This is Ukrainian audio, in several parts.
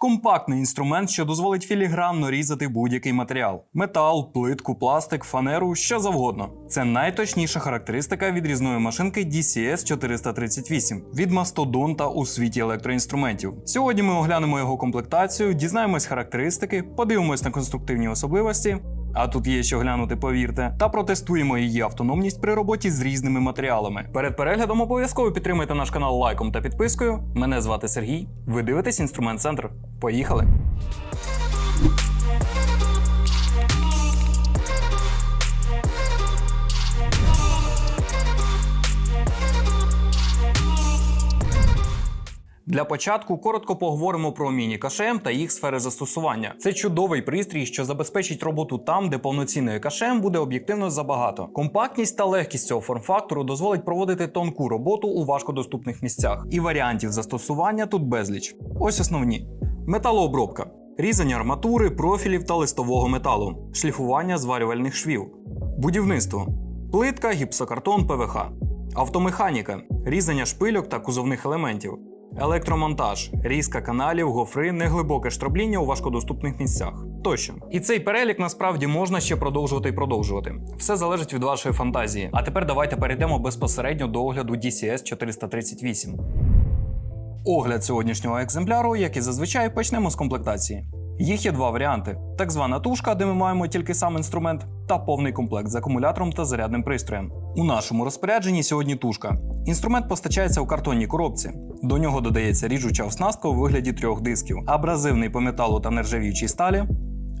Компактний інструмент, що дозволить філігранно різати будь-який матеріал: метал, плитку, пластик, фанеру, що завгодно. Це найточніша характеристика відрізної машинки DCS 438 від мастодонта у світі електроінструментів. Сьогодні ми оглянемо його комплектацію, дізнаємось характеристики, подивимось на конструктивні особливості. А тут є що глянути, повірте, та протестуємо її автономність при роботі з різними матеріалами. Перед переглядом обов'язково підтримайте наш канал лайком та підпискою. Мене звати Сергій. Ви дивитесь інструмент центр. Поїхали! Для початку коротко поговоримо про міні-КШМ та їх сфери застосування. Це чудовий пристрій, що забезпечить роботу там, де повноцінної КШМ буде об'єктивно забагато. Компактність та легкість цього форм-фактору дозволить проводити тонку роботу у важкодоступних місцях. І варіантів застосування тут безліч. Ось основні: металообробка. Різання арматури, профілів та листового металу, шліфування зварювальних швів, будівництво, плитка, гіпсокартон, ПВХ, автомеханіка, різання шпильок та кузовних елементів, електромонтаж, різка каналів, гофри, неглибоке штробління у важкодоступних місцях тощо. І цей перелік насправді можна ще продовжувати і продовжувати. Все залежить від вашої фантазії. А тепер давайте перейдемо безпосередньо до огляду DCS 438. Огляд сьогоднішнього екземпляру, як і зазвичай, почнемо з комплектації. Їх є два варіанти: так звана тушка, де ми маємо тільки сам інструмент, та повний комплект з акумулятором та зарядним пристроєм. У нашому розпорядженні сьогодні тушка. Інструмент постачається у картонній коробці. До нього додається ріжуча оснастка у вигляді трьох дисків: абразивний по металу та нержавіючій сталі,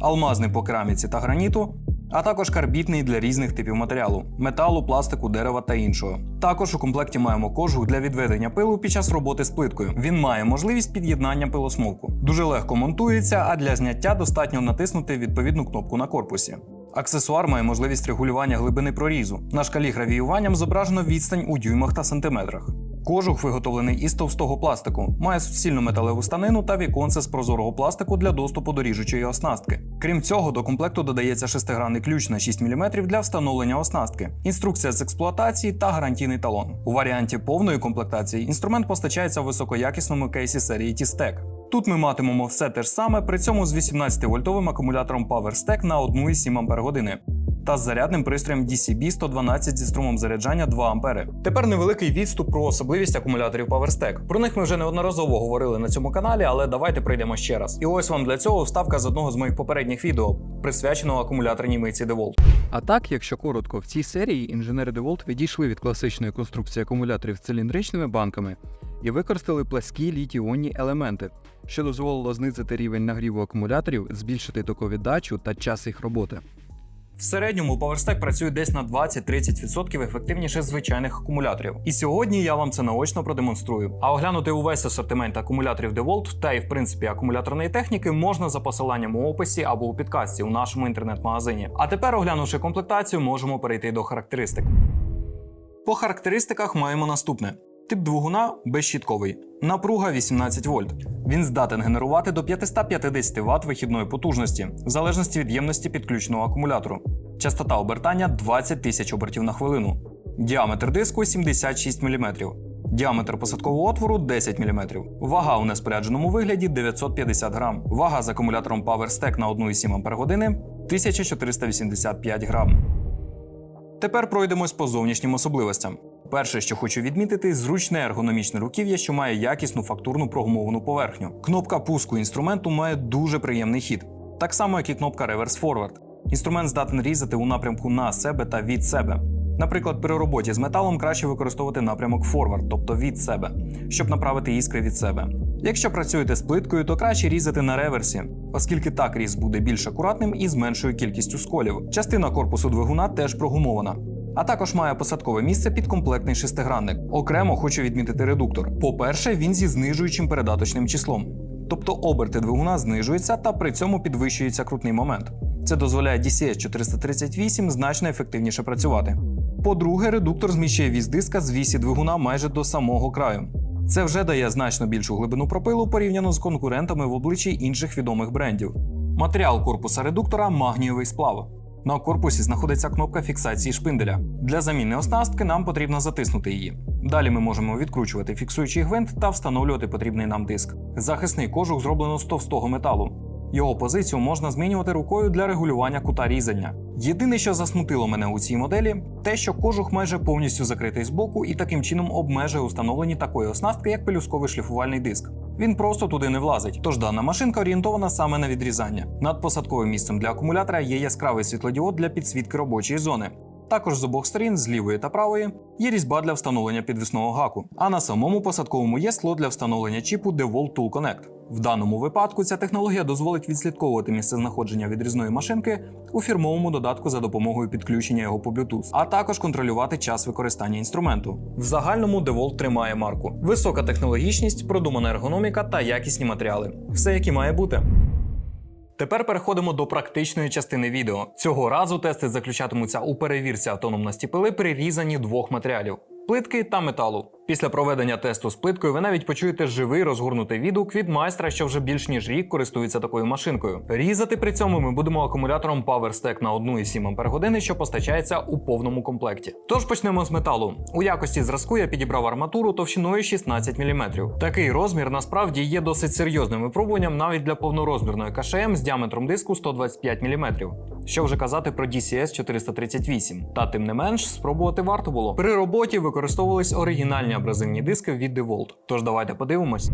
алмазний по кераміці та граніту, а також карбітний для різних типів матеріалу металу, пластику, дерева та іншого. Також у комплекті маємо кожух для відведення пилу під час роботи з плиткою. Він має можливість під'єднання пилосмовку. Дуже легко монтується, а для зняття достатньо натиснути відповідну кнопку на корпусі. Аксесуар має можливість регулювання глибини прорізу. На шкалі гравіюванням зображено відстань у дюймах та сантиметрах. Кожух виготовлений із товстого пластику, має суцільну металеву станину та віконце з прозорого пластику для доступу до ріжучої оснастки. Крім цього, до комплекту додається шестигранний ключ на 6 мм для встановлення оснастки, інструкція з експлуатації та гарантійний талон. У варіанті повної комплектації інструмент постачається в високоякісному кейсі серії T-Stack. Тут ми матимемо все те ж саме, при цьому з 18-вольтовим акумулятором PowerStack на 1,7 Ах та з зарядним пристроєм DCB 112 зі струмом заряджання 2 А. Тепер невеликий відступ про особливість акумуляторів PowerStack. Про них ми вже неодноразово говорили на цьому каналі, але давайте пройдемо ще раз. І ось вам для цього вставка з одного з моїх попередніх відео, присвяченого акумуляторній мийці DeWalt. А так, якщо коротко, в цій серії інженери DeWalt відійшли від класичної конструкції акумуляторів з циліндричними банками і використали пласкі літій-іонні елементи, що дозволило знизити рівень нагріву акумуляторів, збільшити токовіддачу та час їх роботи. В середньому PowerStack працює десь на 20-30% ефективніше звичайних акумуляторів. І сьогодні я вам це наочно продемонструю. А оглянути увесь асортимент акумуляторів DeWalt та й в принципі акумуляторної техніки можна за посиланням у описі або у підкасті у нашому інтернет-магазині. А тепер, оглянувши комплектацію, можемо перейти до характеристик. По характеристиках маємо наступне: тип двигуна безщітковий, напруга 18 вольт. Він здатен генерувати до 550 Вт вихідної потужності, в залежності від ємності підключеного акумулятору. Частота обертання 20 тисяч обертів на хвилину. Діаметр диску 76 мм. Діаметр посадкового отвору 10 мм. Вага у неспорядженому вигляді 950 грам. Вага з акумулятором PowerStack на 1,7 Ах 1485 грам. Тепер пройдемось по зовнішнім особливостям. Перше, що хочу відмітити, зручне ергономічне руків'я, що має якісну фактурну прогумовану поверхню. Кнопка пуску інструменту має дуже приємний хід, так само як і кнопка Reverse Forward. Інструмент здатен різати у напрямку на себе та від себе. Наприклад, при роботі з металом краще використовувати напрямок forward, тобто від себе, щоб направити іскри від себе. Якщо працюєте з плиткою, то краще різати на реверсі, оскільки так різ буде більш акуратним і з меншою кількістю сколів. Частина корпусу двигуна теж прогумована. А також має посадкове місце під комплектний шестигранник. Окремо хочу відмітити редуктор. По-перше, він зі знижуючим передаточним числом. Тобто оберти двигуна знижуються та при цьому підвищується крутний момент. Це дозволяє DCS 438 значно ефективніше працювати. По-друге, редуктор зміщує віз диска з вісі двигуна майже до самого краю. Це вже дає значно більшу глибину пропилу порівняно з конкурентами в обличчі інших відомих брендів. Матеріал корпуса редуктора магнієвий сплав. На корпусі знаходиться кнопка фіксації шпинделя. Для заміни оснастки нам потрібно затиснути її. Далі ми можемо відкручувати фіксуючий гвинт та встановлювати потрібний нам диск. Захисний кожух зроблено з товстого металу. Його позицію можна змінювати рукою для регулювання кута різання. Єдине, що засмутило мене у цій моделі, те, що кожух майже повністю закритий з боку і таким чином обмежує установлені такої оснастки, як пелюсковий шліфувальний диск. Він просто туди не влазить, тож дана машинка орієнтована саме на відрізання. Над посадковим місцем для акумулятора є яскравий світлодіод для підсвітки робочої зони. Також з обох сторін, з лівої та правої, є різьба для встановлення підвісного гаку. А на самому посадковому є слот для встановлення чіпу DeWalt Tool Connect. В даному випадку ця технологія дозволить відслідковувати місце знаходження відрізної машинки у фірмовому додатку за допомогою підключення його по Bluetooth, а також контролювати час використання інструменту. В загальному DeWalt тримає марку: висока технологічність, продумана ергономіка та якісні матеріали. Все, як і має бути. Тепер переходимо до практичної частини відео. Цього разу тести заключатимуться у перевірці автономності пили при різанні двох матеріалів плитки та металу. Після проведення тесту з плиткою ви навіть почуєте живий розгорнутий відгук від майстра, що вже більш ніж рік користується такою машинкою. Різати при цьому ми будемо акумулятором PowerStack на 1,7 Ах, що постачається у повному комплекті. Тож почнемо з металу. У якості зразку я підібрав арматуру товщиною 16 мм. Такий розмір насправді є досить серйозним випробуванням навіть для повнорозмірної КШМ з діаметром диску 125 мм. Що вже казати про DCS 438. Та тим не менш, спробувати варто було. При роботі використовувались оригінальні абразивні диски від DeWalt. Тож давайте подивимось.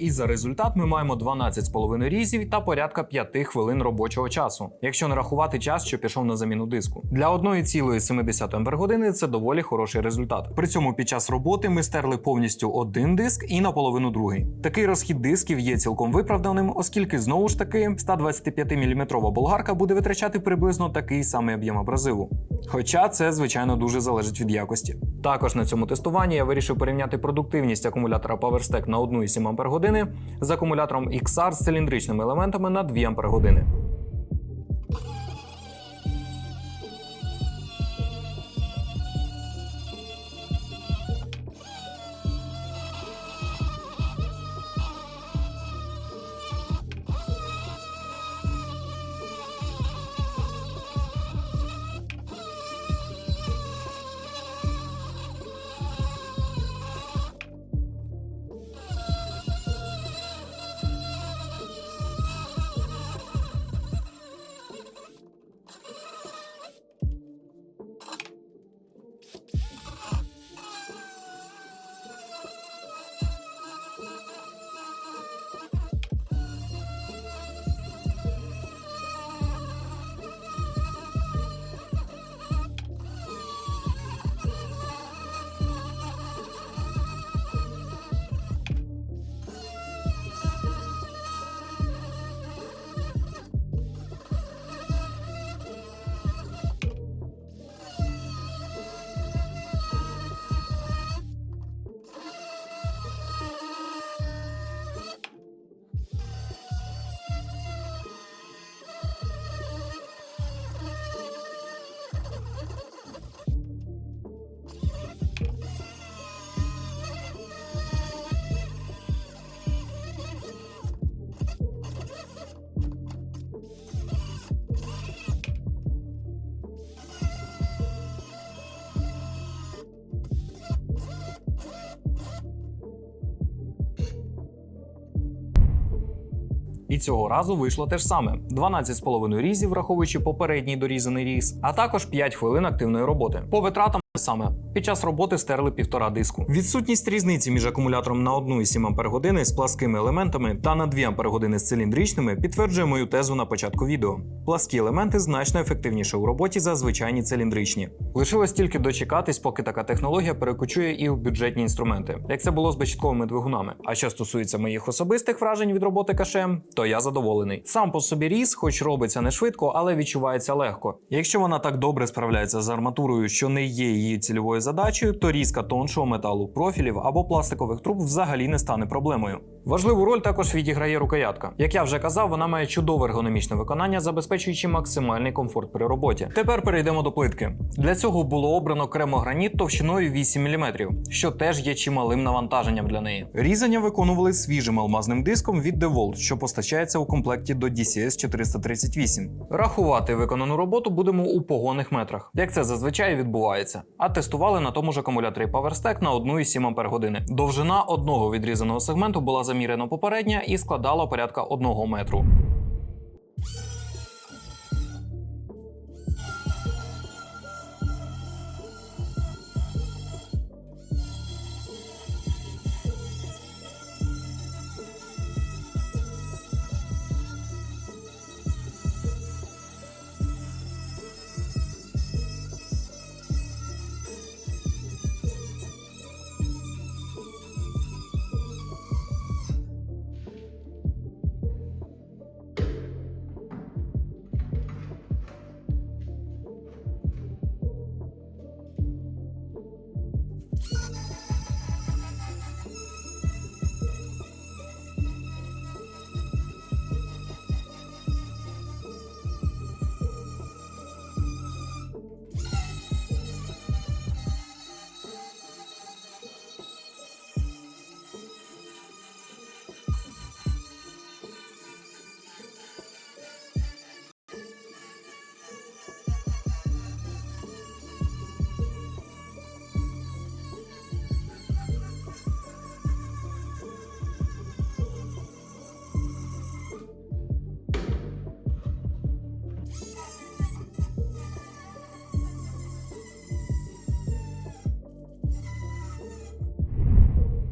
І за результат ми маємо 12,5 різів та порядка 5 хвилин робочого часу, якщо не рахувати час, що пішов на заміну диску. Для 1,7 Ах це доволі хороший результат. При цьому під час роботи ми стерли повністю один диск і наполовину другий. Такий розхід дисків є цілком виправданим, оскільки знову ж таки 125 мм болгарка буде витрачати приблизно такий самий об'єм абразиву. Хоча це, звичайно, дуже залежить від якості. Також на цьому тестуванні я вирішив порівняти продуктивність акумулятора PowerStack на 1,7 Ах з акумулятором XR з циліндричними елементами на 2 Ах. Цього разу вийшло те ж саме: 12,5 різів, враховуючи попередній дорізаний різ, а також 5 хвилин активної роботи. По витратам саме під час роботи стерли півтора диску. Відсутність різниці між акумулятором на 1,7 Ах з пласкими елементами та на 2 Ах з циліндричними підтверджує мою тезу на початку відео. Пласкі елементи значно ефективніше у роботі за звичайні циліндричні. Лишилось тільки дочекатись, поки така технологія перекочує і в бюджетні інструменти, як це було з безщитковими двигунами. А що стосується моїх особистих вражень від роботи КШМ, то я задоволений. Сам по собі різ, хоч робиться не швидко, але відчувається легко. Якщо вона так добре справляється з арматурою, що не є її цільовою задачею, то різка тоншого металу, профілів або пластикових труб взагалі не стане проблемою. Важливу роль також відіграє рукоятка. Як я вже казав, вона має чудове ергономічне виконання, забезпечуючи максимальний комфорт при роботі. Тепер перейдемо до плитки. Для цього було обрано кремограніт товщиною 8 мм, що теж є чималим навантаженням для неї. Різання виконували свіжим алмазним диском від DeWalt, що постачається у комплекті до DCS 438. Рахувати виконану роботу будемо у погонних метрах, як це зазвичай відбувається. А тестували на тому ж акумуляторі PowerStack на 1,7 Ах. Довжина одного відрізаного сегменту була заміряно попередня і складала порядка 1 метру.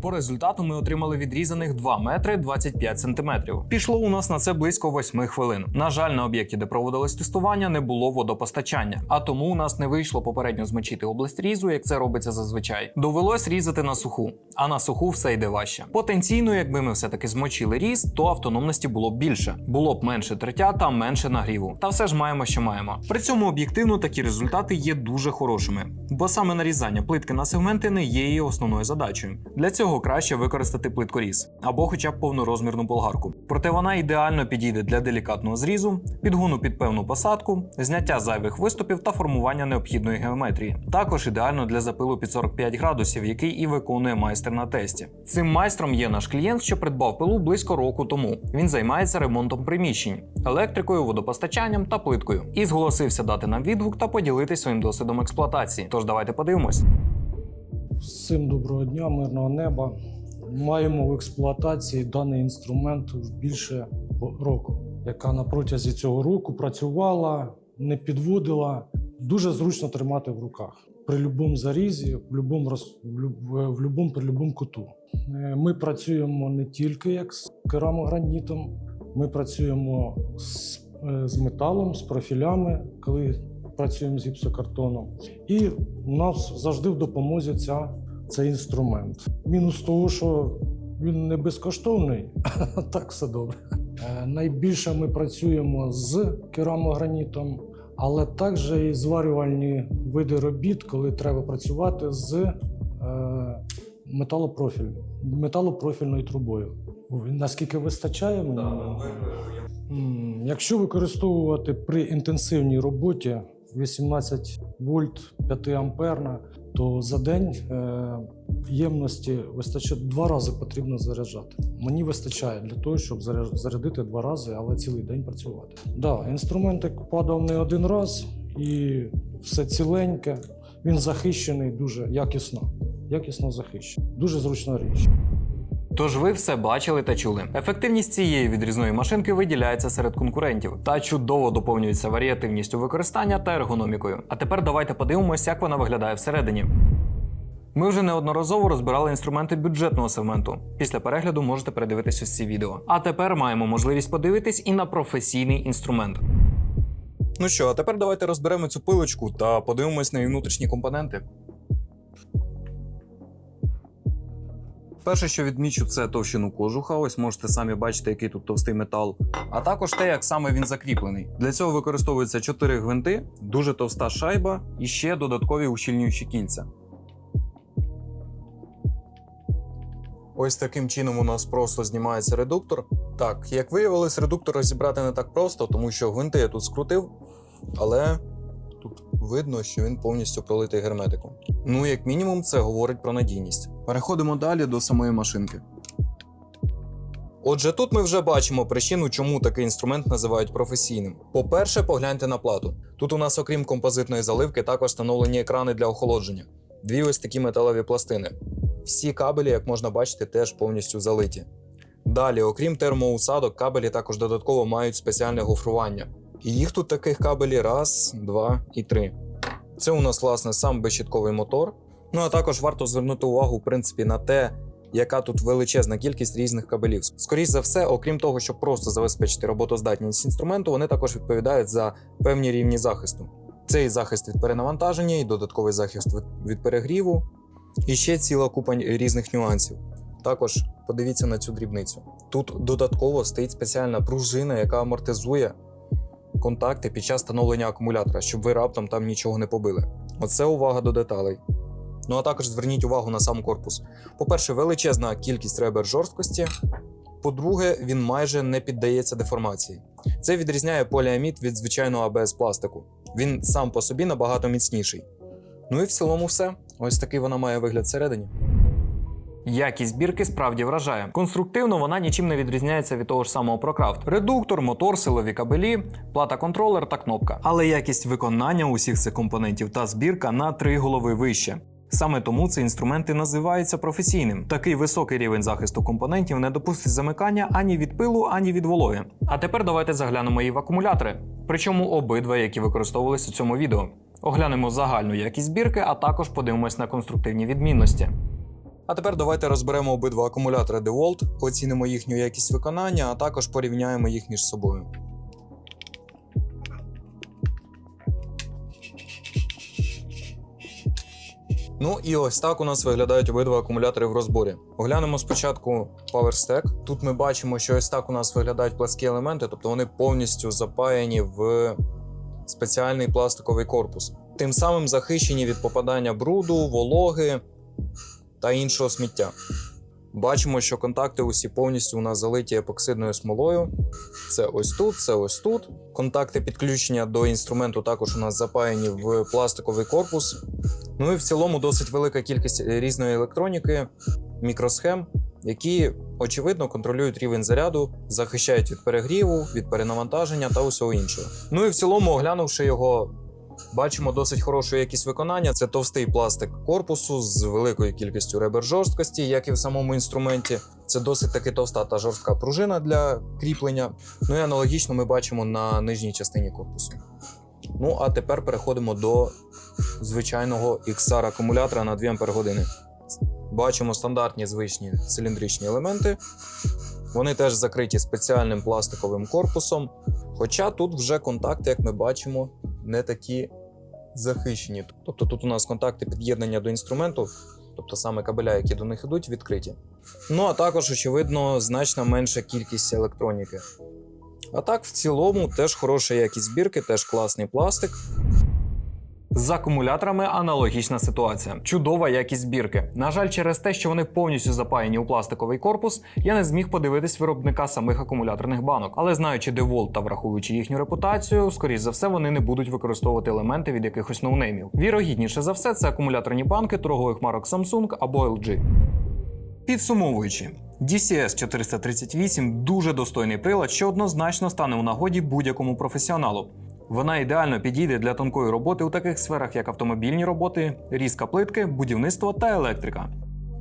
По результату ми отримали відрізаних 2 метри 25 сантиметрів. Пішло у нас на це близько 8 хвилин. На жаль, на об'єкті, де проводилось тестування, не було водопостачання, а тому у нас не вийшло попередньо змочити область різу, як це робиться зазвичай. Довелось різати на суху, а на суху все йде важче. Потенційно, якби ми все-таки змочили різ, то автономності було б більше, було б менше тертя та менше нагріву. Та все ж маємо, що маємо. При цьому об'єктивно такі результати є дуже хорошими, бо саме нарізання плитки на сегменти не є її основною задачею. Для цього краще використати плиткоріз або хоча б повнорозмірну болгарку. Проте вона ідеально підійде для делікатного зрізу, підгону під певну посадку, зняття зайвих виступів та формування необхідної геометрії. Також ідеально для запилу під 45 градусів, який і виконує майстер на тесті. Цим майстром є наш клієнт, що придбав пилу близько року тому. Він займається ремонтом приміщень, електрикою, водопостачанням та плиткою. І зголосився дати нам відгук та поділитися своїм досвідом експлуатації. Тож давайте подивимось. Всім доброго дня, мирного неба. Маємо в експлуатації даний інструмент більше року, яка на протязі цього року працювала, не підводила. Дуже зручно тримати в руках при будь-якому зарізі, в будь-якому роз- в любому при будь-якому куту. Е, Ми працюємо не тільки як з керамогранітом, ми працюємо з, е, з металом, з профілями, коли працюємо з гіпсокартоном. І у нас завжди в допомозі ця, цей інструмент. Мінус того, що він не безкоштовний, так все добре. Е, Найбільше ми працюємо з керамогранітом, але також і зварювальні види робіт, коли треба працювати з е, металопрофіль, металопрофільною трубою. Наскільки вистачає мені? Якщо використовувати при інтенсивній роботі 18 вольт 5 амперна, то за день е, ємності вистачає два рази потрібно заряджати. Мені вистачає для того, щоб заря- зарядити два рази, але цілий день працювати. Да, інструментик падав не один раз і все ціленьке. Він захищений дуже якісно. Якісно захищений. Дуже зручна річ. Тож ви все бачили та чули. Ефективність цієї відрізної машинки виділяється серед конкурентів та чудово доповнюється варіативністю використання та ергономікою. А тепер давайте подивимось, як вона виглядає всередині. Ми вже неодноразово розбирали інструменти бюджетного сегменту. Після перегляду можете передивитись ось ці відео. А тепер маємо можливість подивитись і на професійний інструмент. Ну що, а тепер давайте розберемо цю пилочку та подивимось на її внутрішні компоненти. Перше, що відмічу, це товщину кожуха. Ось можете самі бачити, який тут товстий метал. А також те, як саме він закріплений. Для цього використовуються 4 гвинти, дуже товста шайба і ще додаткові ущільнюючі кільця. Ось таким чином у нас просто знімається редуктор. Так, як виявилось, редуктор розібрати не так просто, тому що гвинти я тут скрутив, але тут видно, що він повністю пролитий герметиком. Ну, як мінімум, це говорить про надійність. Переходимо далі до самої машинки. Отже, тут ми вже бачимо причину, чому такий інструмент називають професійним. По-перше, погляньте на плату. Тут у нас, окрім композитної заливки, також встановлені екрани для охолодження. Дві ось такі металеві пластини. Всі кабелі, як можна бачити, теж повністю залиті. Далі, окрім термоусадок, кабелі також додатково мають спеціальне гофрування. І їх тут таких кабелі раз, два і три. Це у нас, власне, сам безщітковий мотор. Ну а також варто звернути увагу, в принципі, на те, яка тут величезна кількість різних кабелів. Скоріше за все, окрім того, щоб просто забезпечити роботоздатність інструменту, вони також відповідають за певні рівні захисту. Це і захист від перенавантаження, і додатковий захист від, перегріву, і ще ціла купа різних нюансів. Також подивіться на цю дрібницю. Тут додатково стоїть спеціальна пружина, яка амортизує контакти під час встановлення акумулятора, щоб ви раптом там нічого не побили. Оце увага до деталей. Ну а також зверніть увагу на сам корпус. По-перше, величезна кількість ребер жорсткості. По-друге, він майже не піддається деформації. Це відрізняє поліамід від звичайного АБС пластику. Він сам по собі набагато міцніший. Ну і в цілому все. Ось такий вона має вигляд всередині. Якість збірки справді вражає. Конструктивно вона нічим не відрізняється від того ж самого ProCraft. Редуктор, мотор, силові кабелі, плата контролер та кнопка. Але якість виконання усіх цих компонентів та збірка на три голови вище. Саме тому цей інструмент і називається професійним. Такий високий рівень захисту компонентів не допустить замикання ані від пилу, ані від вологи. А тепер давайте заглянемо і в акумулятори, причому обидва, які використовувалися у цьому відео. Оглянемо загальну якість збірки, а також подивимось на конструктивні відмінності. А тепер давайте розберемо обидва акумулятори DeWalt, оцінимо їхню якість виконання, а також порівняємо їх між собою. Ну і ось так у нас виглядають обидва акумулятори в розборі. Оглянемо спочатку Power Stack. Тут ми бачимо, що ось так у нас виглядають пласкі елементи, тобто вони повністю запаяні в спеціальний пластиковий корпус. Тим самим захищені від попадання бруду, вологи та іншого сміття. Бачимо, що контакти усі повністю у нас залиті епоксидною смолою. Це ось тут, це ось тут. Контакти підключення до інструменту також у нас запаяні в пластиковий корпус. Ну і в цілому досить велика кількість різної електроніки, мікросхем, які очевидно контролюють рівень заряду, захищають від перегріву, від перенавантаження та усього іншого. Ну і в цілому, оглянувши його, бачимо досить хорошу якість виконання. Це товстий пластик корпусу з великою кількістю ребер жорсткості, як і в самому інструменті. Це досить таки товста та жорстка пружина для кріплення. Ну і аналогічно ми бачимо на нижній частині корпусу. Ну а тепер переходимо до звичайного XR акумулятора на 2 Ах. Бачимо стандартні звичні циліндричні елементи. Вони теж закриті спеціальним пластиковим корпусом. Хоча тут вже контакти, як ми бачимо, не такі захищені. Тобто тут у нас контакти під'єднання до інструменту, тобто саме кабеля, які до них йдуть, відкриті. Ну а також, очевидно, значно менша кількість електроніки. А так, в цілому, теж хороша якість збірки, теж класний пластик. З акумуляторами аналогічна ситуація. Чудова якість збірки. На жаль, через те, що вони повністю запаяні у пластиковий корпус, я не зміг подивитись виробника самих акумуляторних банок. Але знаючи DeWalt та враховуючи їхню репутацію, скоріш за все, вони не будуть використовувати елементи від якихось ноунеймів. Вірогідніше за все, це акумуляторні банки торгових марок Samsung або LG. Підсумовуючи, DCS 438 дуже достойний прилад, що однозначно стане у нагоді будь-якому професіоналу. Вона ідеально підійде для тонкої роботи у таких сферах, як автомобільні роботи, різка плитки, будівництво та електрика.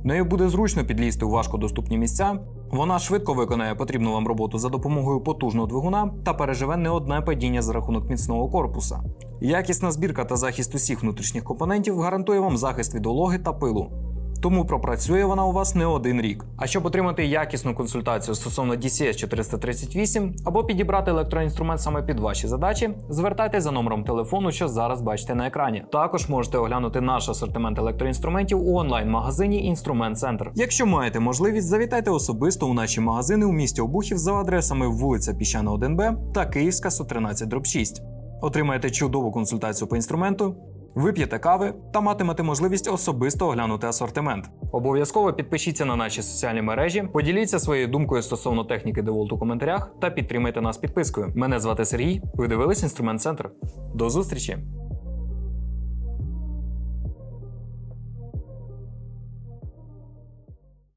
Нею буде зручно підлізти у важкодоступні місця. Вона швидко виконає потрібну вам роботу за допомогою потужного двигуна та переживе не одне падіння за рахунок міцного корпуса. Якісна збірка та захист усіх внутрішніх компонентів гарантує вам захист від вологи та пилу. Тому пропрацює вона у вас не один рік. А щоб отримати якісну консультацію стосовно DCS 438 або підібрати електроінструмент саме під ваші задачі, звертайтеся за номером телефону, що зараз бачите на екрані. Також можете оглянути наш асортимент електроінструментів у онлайн-магазині Інструмент Центр. Якщо маєте можливість, завітайте особисто у наші магазини у місті Обухів за адресами вулиця Піщана 1Б та Київська 113 6. Отримаєте чудову консультацію по інструменту, вип'єте кави та матимете можливість особисто оглянути асортимент. Обов'язково підпишіться на наші соціальні мережі, поділіться своєю думкою стосовно техніки DeWalt у коментарях та підтримайте нас підпискою. Мене звати Сергій. Ви дивились інструмент центр. До зустрічі!